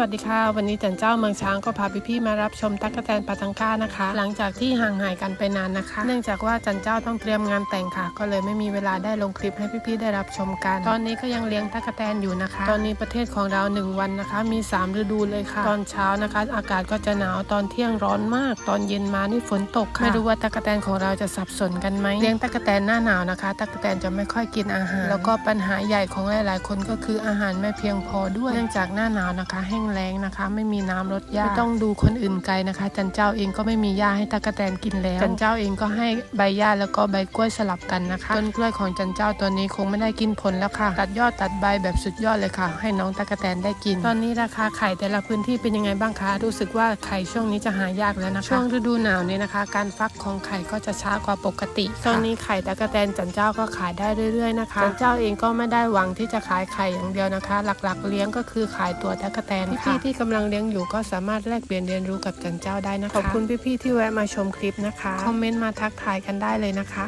วัสดีค่ะ วันนี้จันเจ้าเมืองช้างก็พาพี่ๆมารับชมตั๊กแตนปาตังก้านะคะ หลังจากที่ห่างหายกันไปนานนะคะ เนื่องจากว่าจันเจ้าต้องเตรียมงานแต่งค่ะ ก็เลยไม่มีเวลาได้ลงคลิปให้พี่ๆได้รับชมกัน ตอนนี้ก็ยังเลี้ยงตั๊กแตนอยู่นะคะ ตอนนี้ประเทศของเราหนึ่งวันนะคะ มีสามฤดูเลยค่ะ ตอนเช้านะคะ อากาศก็จะหนาวตอนเที่ยงร้อนมาก ตอนเย็นมานี่ฝนตกค่ะไม่รู้ว่าตั๊กแตนของเราจะสับสนกันไหมเลี้ยงตั๊กแตนหน้าหนาวนะคะตั๊กแตนจะไม่ค่อยกินอาหาร แล้วก็ปัญหาใหญ่ของหลาย ๆ คนก็คืออาหารไม่เพียงพอด้วยเนื่องจากหน้าหนาวนะคะแห้งแล้งนะคะ ไม่มีน้ำรดหญ้าไม่ต้องดูคนอื่นไกลนะคะ จันเจ้าเองก็ไม่มีหญ้าให้ตั๊กแตนกินแล้ว จันเจ้าเองก็ให้ใบหญ้าแล้วก็ใบกล้วยสลับกันนะคะต้นกล้วยของจันเจ้าตัวนี้คงไม่ได้กินผลแล้วค่ะ ตัดยอดตัดใบแบบสุดยอดเลยค่ะ ให้น้องตั๊กแตนได้กิน ตอนนี้ราคาไข่แต่ละพื้นที่เป็นยังไงบ้างคะ รู้สึกว่าไข่ช่วงนี้จะหายากแล้วนะคะช่วงฤดูหนาวนี้นะคะ การฟักของไข่ก็จะช้ากว่าปกติตอนนี้ไข่ตั๊กแตนจันเจ้าก็ขายได้เรื่อย ๆนะคะจันเจ้าเองก็ไม่ได้หวังที่จะขายไข่อย่างเดียวนะคะ หลักๆ เลี้ยงก็คือขายตัวตั๊กแตนค่ะพี่ๆที่กำลังเลี้ยงอยู่ก็สามารถแลกเปลี่ยนเรียนรู้กับจันเจ้าได้นะคะขอบคุณพี่ๆที่แวะมาชมคลิปนะคะคอมเมนต์มาทักทายกันได้เลยนะคะ